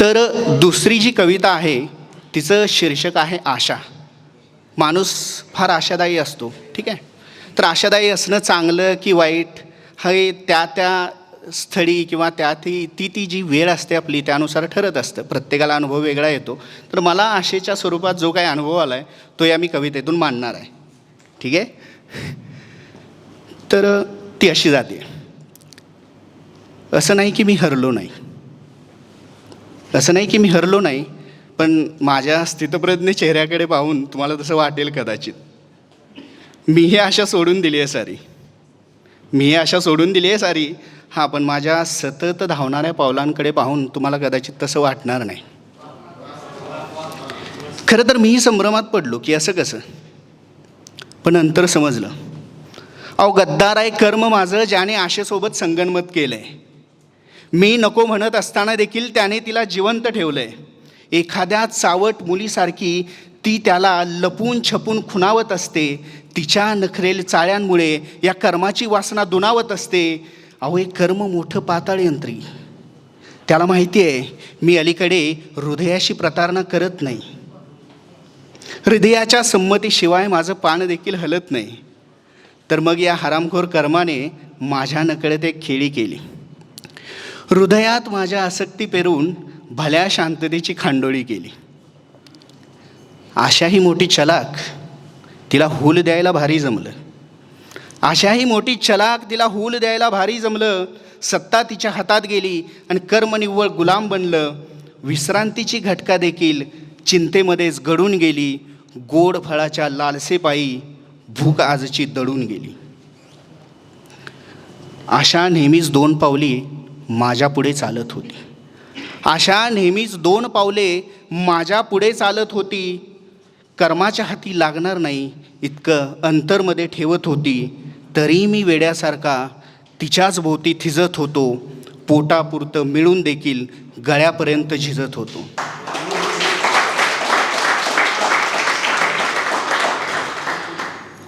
तर दुसरी जी कविता आहे तिचं शीर्षक आहे आशा. माणूस फार आशादायी असतो ठीक आहे? तर आशादायी असणं चांगलं की वाईट हे त्या त्या स्थळी किंवा त्या ती ती ती जी वेळ असते आपली त्यानुसार ठरत असतं. प्रत्येकाला अनुभव वेगळा येतो. तर मला आशेच्या स्वरूपात जो काही अनुभव आला आहे तो या मी कवितेतून मांडणार आहे. ठीक आहे? तर ती अशी जाते. असं नाही की मी हरलो नाही. असं नाही की मी हरलो नाही पण माझ्या स्थितप्रज्ञ चेहऱ्याकडे पाहून तुम्हाला तसं वाटेल कदाचित. मी ही आशा सोडून दिली आहे सारी. मी ही आशा सोडून दिली आहे सारी. हां पण माझ्या सतत धावणाऱ्या पावलांकडे पाहून तुम्हाला कदाचित तसं वाटणार नाही. खरं तर मीही संभ्रमात पडलो की असं कसं? पण नंतर समजलं. अहो गद्दार आहे कर्म माझं ज्याने आशेसोबत संगनमत केलं आहे मी नको म्हणत असताना देखील त्याने तिला जिवंत ठेवलं आहे एखाद्या चावट मुलीसारखी ती त्याला लपून छपून खुणावत असते. तिच्या नखरेल चाळ्यांमुळे या कर्माची वासना दुनावत असते. अहो हे कर्म मोठं पाताळ यंत्री. त्याला माहिती आहे मी अलीकडे हृदयाशी प्रतारणा करत नाही. हृदयाच्या संमतीशिवाय माझं पान देखील हलत नाही. तर मग या हरामखोर कर्माने माझ्या नकळत एक खेळी केली. हृदयात माझ्या आसक्ती पेरून भल्या शांततेची खांडोळी केली. आशाही मोठी चलाक तिला हूल द्यायला भारी जमलं. आशाही मोठी चलाक तिला हूल द्यायला भारी जमलं. सत्ता तिच्या हातात गेली आणि कर्म निव्वळ गुलाम बनलं. विश्रांतीची घटका देखील चिंतेमध्येच गडून गेली. गोड फळाच्या लालसेपायी भूक आजची दडून गेली. आशा नेहमीच दोन पावली माझ्या पुढे चालत होती. आशा नेहमीच दोन पावले माझ्या पुढे चालत होती. कर्माच्या हाती लागणार नाही इतकं अंतरमध्ये ठेवत होती. तरी मी वेड्यासारखा तिच्याच भोवती थिजत होतो. पोटापुरतं मिळून देखील गळ्यापर्यंत झिजत होतो.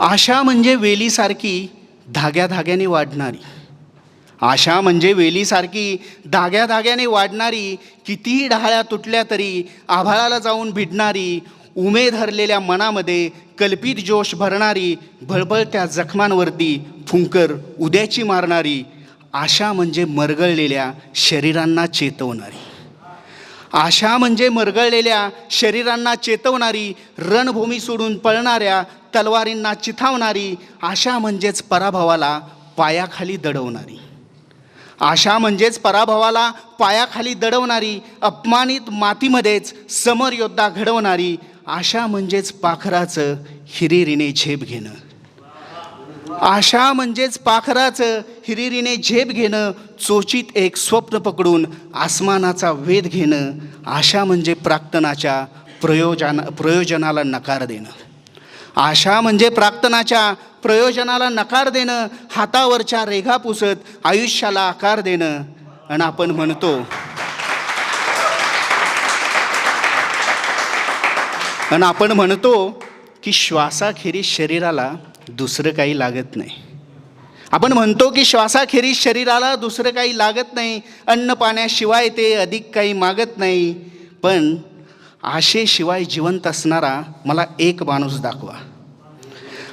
आशा म्हणजे वेलीसारखी धाग्या धाग्याने वाढणारी. आशा म्हणजे वेलीसारखी धाग्या धाग्याने वाढणारी कितीही डहाळ्या तुटल्या तरी आभाळाला जाऊन भिडणारी उमेद हरलेल्या मनामध्ये कल्पित जोश भरणारी भळबळत्या जखमांवरती फुंकर उद्याची मारणारी आशा म्हणजे मरगळलेल्या शरीरांना चेतवणारी. आशा म्हणजे मरगळलेल्या शरीरांना चेतवणारी रणभूमी सोडून पळणाऱ्या तलवारींना चिथावणारी आशा म्हणजेच पराभवाला पायाखाली दडवणारी. आशा म्हणजेच पराभवाला पायाखाली दडवणारी अपमानित मातीमध्येच समर योद्धा घडवणारी आशा म्हणजेच पाखराचं हिरिरीने झेप घेणं. आशा म्हणजेच पाखराचं हिरिरीने झेप घेणं चोचीत एक स्वप्न पकडून आसमानाचा वेध घेणं आशा म्हणजे प्राक्तनाच्या प्रयोजना प्रयोजनाला नकार देणं. आशा म्हणजे प्राक्तनाच्या प्रयोजनाला नकार देणं हातावरच्या रेघा पुसत आयुष्याला आकार देणं. आणि आपण म्हणतो आणि आपण म्हणतो की श्वासाखेरीज शरीराला दुसरं काही लागत नाही. आपण म्हणतो की श्वासाखेरीज शरीराला दुसरं काही लागत नाही अन्न पाण्याशिवाय ते अधिक काही मागत नाही. पण आशेशिवाय जिवंत असणारा मला एक माणूस दाखवा.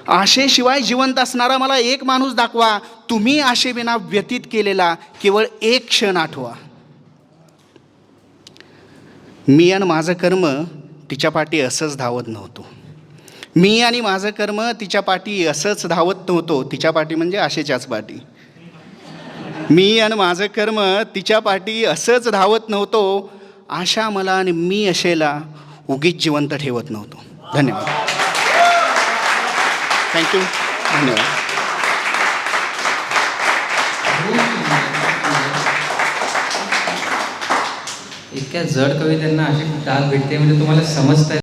आशेशिवाय जिवंत असणारा मला एक माणूस दाखवा. तुम्ही आशेविना व्यतीत केलेला केवळ एक क्षण आठवा. मी आणि माझं कर्म तिच्या पाठी असंच धावत नव्हतो. मी आणि माझं कर्म तिच्या पाठी असंच धावत नव्हतो. तिच्या पाठी म्हणजे आशेच्याच पाठी. मी आणि माझं कर्म तिच्या पाठी असंच धावत नव्हतो. आशा मला आणि मी अशेला उगीच जिवंत ठेवत नव्हतो. धन्यवाद. थँक्यू धन्यवाद इतक्या जड कवितांना अशी टाक भेटते म्हणजे तुम्हाला समजतंय.